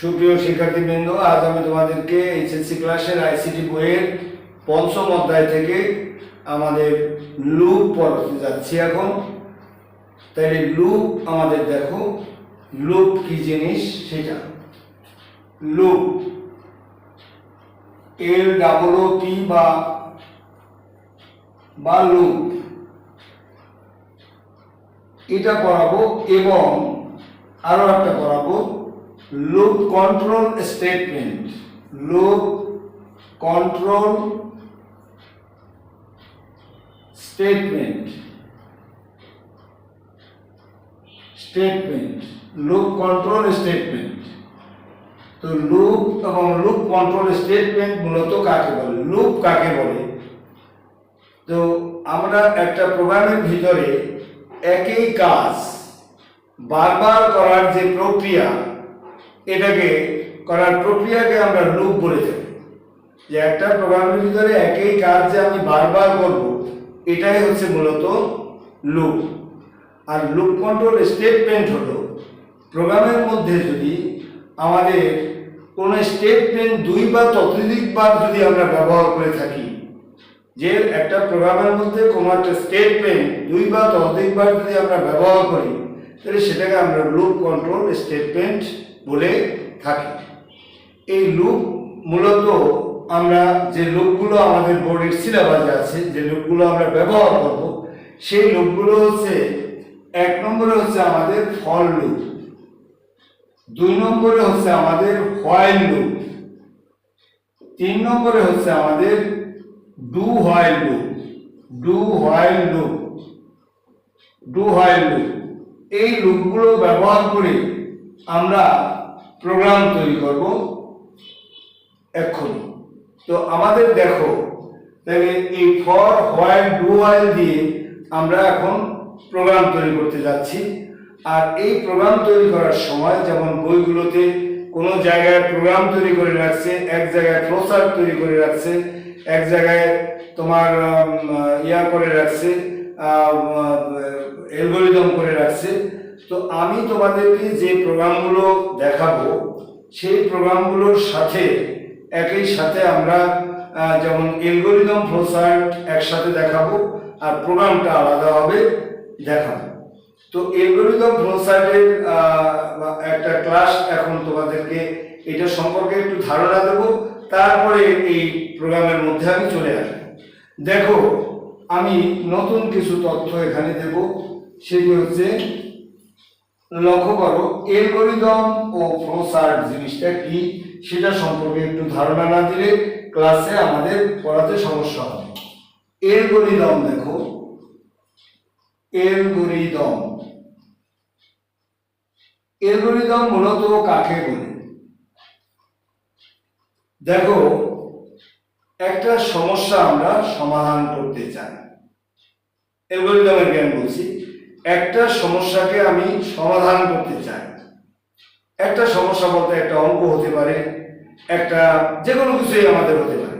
সুপ্রিয় শিক্ষার্থীবৃন্দ, আজ আমি তোমাদেরকে এইচএসসি ক্লাসের আইসিটি বইয়ের পঞ্চম অধ্যায় থেকে আমাদের লুপ পড়তে যাচ্ছি এখন। তাহলে লুপ আমাদের দেখো, লুপ কি জিনিস সেটা? লুপ, এল ডাবল পি বা বা লুপ। এটা পড়াবো এবং আরও একটা পড়াবো। Loop control statement loop control statement statement loop control statement তো লুপ এবং লুপ কন্ট্রোল স্টেটমেন্ট মূলত কাকে বলে? লুপ কাকে বলে? তো আমরা একটা প্রোগ্রামের ভিতরে একই কাজ বারবার করার যে প্রক্রিয়া এটাকে করার প্রক্রিয়াকে আমরা লুপ বলে থাকি। যে একটা প্রোগ্রামের ভিতরে একই কাজ যে আমি বারবার করব, এটাই হচ্ছে মূলত লুপ। আর লুপ কন্ট্রোল স্টেটমেন্ট হলো, প্রোগ্রামের মধ্যে যদি আমাদের কোনো স্টেটমেন্ট দুই বা ততোধিকবার যদি আমরা ব্যবহার করে থাকি, যে একটা প্রোগ্রামের মধ্যে কোনো একটা স্টেটমেন্ট দুই বা ততোধিকবার যদি আমরা ব্যবহার করি, তাহলে সেটাকে আমরা লুপ কন্ট্রোল স্টেটমেন্ট বলে থাকি। এই লুপ মূলত আমরা যে লুপগুলো আমাদের বোর্ডের সিলেবাসে আছে, যে লুপগুলো আমরা ব্যবহার করব, সেই লুপগুলো হচ্ছে, এক নম্বরে হচ্ছে আমাদের ফল লুপ দুই নম্বরে হচ্ছে আমাদের হোয়াইল লুপ তিন নম্বরে হচ্ছে আমাদের do while loop do while loop do while loop এই লুপগুলো ব্যবহার করে আমরা প্রোগ্রাম তৈরি করব এক্ষুনি। তো আমাদের দেখো, তাহলে এই ফর হোয়াইল ডু হোয়াইল দিয়ে আমরা এখন প্রোগ্রাম তৈরি করতে যাচ্ছি। আর এই প্রোগ্রাম তৈরি করার সময় যেমন বইগুলোতে কোনো জায়গায় প্রোগ্রাম তৈরি করে রাখছে, এক জায়গায় প্রসার তৈরি করে রাখছে, এক জায়গায় তোমার ইয়া করে রাখছে অ্যালগোরিদম করে রাখছে তো আমি তোমাদেরকে যে প্রোগ্রামগুলো দেখাবো, সেই প্রোগ্রামগুলোর সাথে, একই সাথে আমরা যেমন অ্যালগোরিদম ফ্লোচার্ট একসাথে দেখাবো, আর প্রোগ্রামটা আলাদা হবে দেখাবো। তো অ্যালগোরিদম ফ্লোচার্টের একটা ক্লাস এখন তোমাদেরকে এটা সম্পর্কে একটু ধারণা দেব, তারপরে এই প্রোগ্রামের মধ্যে আমি চলে আসব। দেখো, আমি নতুন কিছু তথ্য এখানে দেব, সেটি হচ্ছে লক্ষ্য করো এলগোরিদম ও ফ্লোচার্ট জিনিসটা কি? সেটা সম্পর্কে একটু ধারণা না দিলে ক্লাসে আমাদের পড়াতে সমস্যা হবে। এলগোরিদম দেখো। এলগোরিদম এলগোরিদম মূলত কাকে বলে? দেখো, একটা সমস্যা আমরা সমাধান করতে চাই। অ্যালগোরিদমের জ্ঞান বলছি। একটা সমস্যাকে আমি সমাধান করতে চাই। একটা সমস্যা বলতে একটা অঙ্ক হতে পারে, একটা যে কোনো কিছুই আমাদের হতে পারে।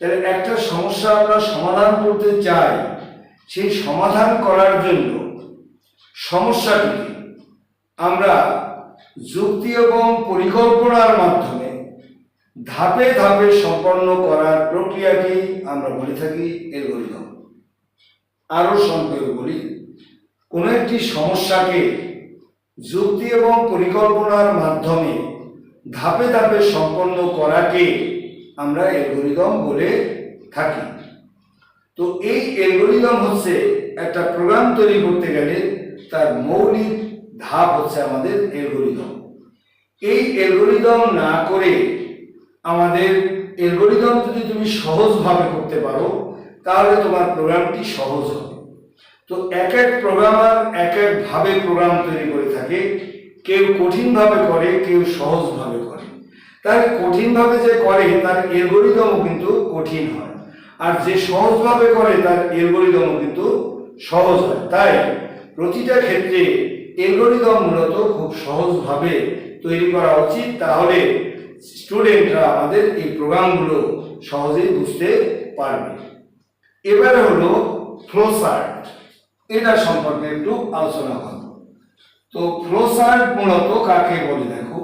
তাহলে একটা সমস্যা আমরা সমাধান করতে চাই, সেই সমাধান করার জন্য সমস্যাটিকে আমরা যুক্তি এবং পরিকল্পনার মাধ্যমে ধাপে ধাপে সম্পন্ন করার প্রক্রিয়াকেই আমরা বলে থাকি অ্যালগোরিদম। আরও সংক্ষেপে বলি কোনো একটি সমস্যাকে যুক্তি এবং পরিকল্পনার মাধ্যমে ধাপে ধাপে সম্পন্ন করাকে আমরা অ্যালগোরিদম বলে থাকি। তো এই অ্যালগোরিদম হচ্ছে একটা প্রোগ্রাম তৈরি করতে গেলে তার মৌলিক ধাপ হচ্ছে আমাদের অ্যালগোরিদম এই অ্যালগোরিদম না করে আমাদের অ্যালগোরিদম যদি তুমি সহজভাবে করতে পারো, তাহলে তোমার প্রোগ্রামটি সহজ হবে। তো এক এক প্রোগ্রামার এক এক ভাবে প্রোগ্রাম তৈরি করে থাকে, কেউ কঠিনভাবে করে, কেউ সহজভাবে করে। তার কঠিনভাবে যে করে, তার এলগোরিদমও কিন্তু কঠিন হয়। আর যে সহজভাবে করে, তার এলগোরিদমও কিন্তু সহজ হয়। তাই প্রতিটা ক্ষেত্রে এলগোরিদম মূলত খুব সহজভাবে তৈরি করা উচিত। তাহলে স্টুডেন্টরা আমাদের এই প্রোগ্রামগুলো সহজেই বুঝতে পারবে। এবারে হলো ফ্লোচার্ট এটা সম্পর্কে একটু আলোচনা করব তো ফ্লোচার্ট মূলত কাকে বলে দেখো?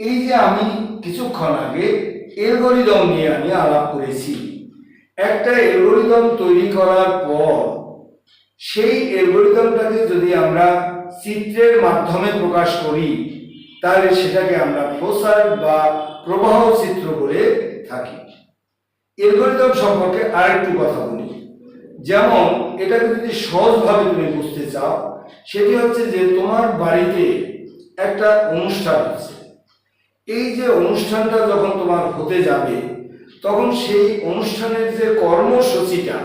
এই যে আমি কিছুক্ষণ আগে এলগোরিদম নিয়ে আমি আলাপ করেছি। একটা এলগোরিদম তৈরি করার পর সেই অ্যালগরিদমটাকে যদি আমরা চিত্রের মাধ্যমে প্রকাশ করি, তাহলে সেটাকে আমরা ফ্লোচার্ট বা প্রবাহ চিত্র বলে থাকি। অ্যালগরিদম সম্পর্কে আরেকটু কথা বলি। যেমন এটাকে যদি সহজভাবে তুমি বুঝতে চাও, সেটি হচ্ছে যে তোমার বাড়িতে একটা অনুষ্ঠান আছে। এই যে অনুষ্ঠানটা যখন তোমার হতে যাবে, তখন সেই অনুষ্ঠানের যে কর্মসূচিটা,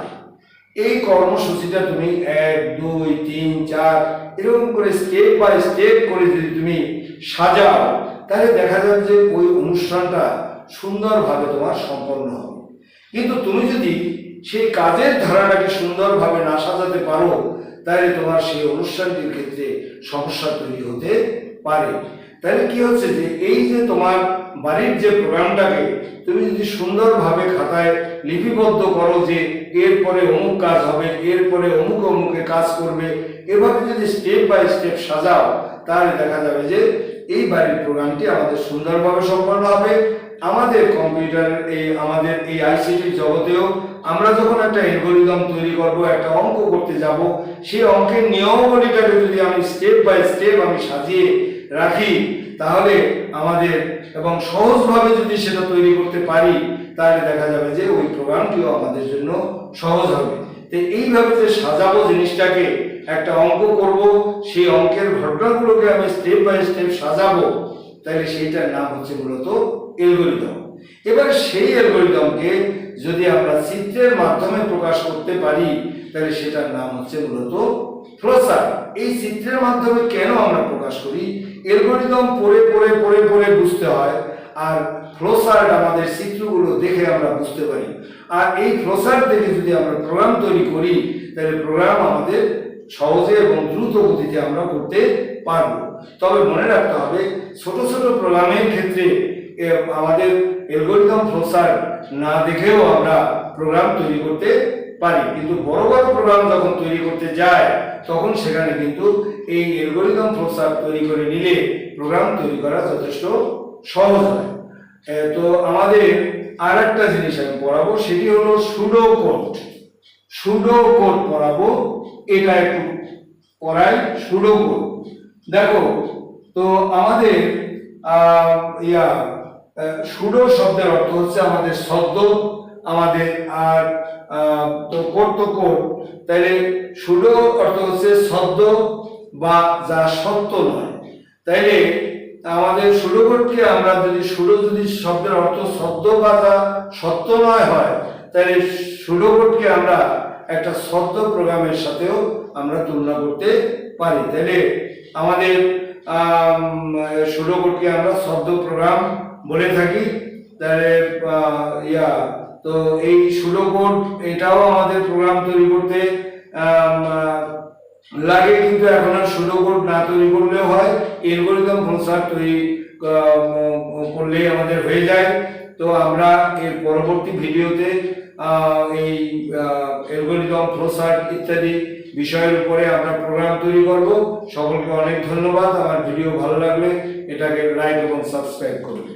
এই কর্মসূচিটা তুমি এক, দুই, তিন, চার, এরকম করে স্টেপ বাই স্টেপ করে যদি তুমি সাজাও, তাহলে দেখা যাবে যে ওই অনুষ্ঠানটা সুন্দরভাবে তোমার সম্পন্ন হবে। কিন্তু তুমি যদি সেই কাজের ধারাটাকে সুন্দরভাবে না সাজাতে পারো, তাহলে তোমার সেই অনুষ্ঠানটির ক্ষেত্রে সমস্যা তৈরি হতে পারে। তাহলে কি হচ্ছে যে, এই যে তোমার বাড়ির যে প্রোগ্রামটাকে তুমি যদি সুন্দরভাবে খাতায় লিপিবদ্ধ করো যে, এরপরে অমুক কাজ হবে, এরপরে অমুক অমুকে কাজ করবে, এভাবে যদি স্টেপ বাই স্টেপ সাজাও, তাহলে দেখা যাবে যে, এই বাড়ির প্রোগ্রামটি আমাদের সুন্দরভাবে সম্পন্ন হবে আমাদের কম্পিউটার এই আমাদের এই আইসিটি জগতেও আমরা যখন একটা অ্যালগোরিদম তৈরি করব, একটা অঙ্ক করতে যাব, সেই অঙ্কের নিয়মাবলীটাকে যদি আমি স্টেপ বাই স্টেপ আমি সাজিয়ে রাখি, তাহলে আমাদের এবং সহজভাবে যদি সেটা তৈরি করতে পারি, তাহলে দেখা যাবে যে ওই প্রোগ্রামটিও আমাদের জন্য সহজ হবে। তো এইভাবে যে সাজাবো জিনিসটাকে, একটা অঙ্ক করব, সেই অঙ্কের ঘটনাগুলোকে আমি স্টেপ বাই স্টেপ সাজাবো, তাহলে সেইটার নাম হচ্ছে মূলত অ্যালগোরিদম এবার সেই অ্যালগোরিদমকে যদি আমরা চিত্রের মাধ্যমে প্রকাশ করতে পারি, তাহলে সেটার নাম হচ্ছে মূলত ফ্লোচার্ট এই চিত্রের মাধ্যমে কেন আমরা প্রকাশ করি? অ্যালগোরিদম পড়ে পড়ে পড়ে পড়ে বুঝতে হয়, আর ফ্লোচার্ট আমাদের চিত্রগুলো দেখে আমরা বুঝতে পারি। আর এই ফ্লোচার্ট দেখে যদি আমরা প্রোগ্রাম তৈরি করি, তাহলে প্রোগ্রাম আমাদের সহজে এবং দ্রুত গতিতে আমরা করতে পারব। তবে মনে রাখতে হবে, ছোট ছোট প্রোগ্রামের ক্ষেত্রে আমাদের অ্যালগোরিদম ফ্লোচার্ট না দেখেও আমরা প্রোগ্রাম তৈরি করতে পারি। কিন্তু বড় বড় প্রোগ্রাম যখন তৈরি করতে যায়, তখন সেখানে কিন্তু এই অ্যালগোরিদম ফ্লোচার্ট তৈরি করে নিলে প্রোগ্রাম তৈরি করা যথেষ্ট সহজ হয়। তো আমাদের আর একটা জিনিস আমি পড়াবো, সেটি হলো সুডো কোড সুডো কোড পড়াবো, এটা একটু পড়াই সুডো কোড দেখো, তো আমাদের ইয়া সুডো শব্দের অর্থ হচ্ছে আমাদের শব্দ, আমাদের আর তো কোড তো কোড তাহলে সুডো অর্থ হচ্ছে শব্দ বা যা সত্য নয়। তাইলে আমাদের সুডো কোডকে আমরা যদি সুডো যদি শব্দের অর্থ শব্দ বা যা সত্য নয় হয় তাহলে সুডো কোডকে আমরা একটা শব্দ প্রোগ্রামের সাথেও আমরা তুলনা করতে পারি। তাহলে আমাদের সুডো কোডকে আমরা শব্দ প্রোগ্রাম বলে থাকি, তাহলে ইয়া, তো এই সুডো কোড, এটাও আমাদের প্রোগ্রাম তৈরি করতে লাগে, কিন্তু এখন আর কোড না তৈরি করলেও হয়। এলগোরিদম ফ্লোচার্ট তৈরি করলেই আমাদের হয়ে যায়। তো আমরা এর পরবর্তী ভিডিওতে এই এলগোরিদম ফ্লোচার্ট ইত্যাদি বিষয়ের উপরে আমরা প্রোগ্রাম তৈরি করব। সকলকে অনেক ধন্যবাদ। আমার ভিডিও ভালো লাগলে এটাকে লাইক এবং সাবস্ক্রাইব করবে।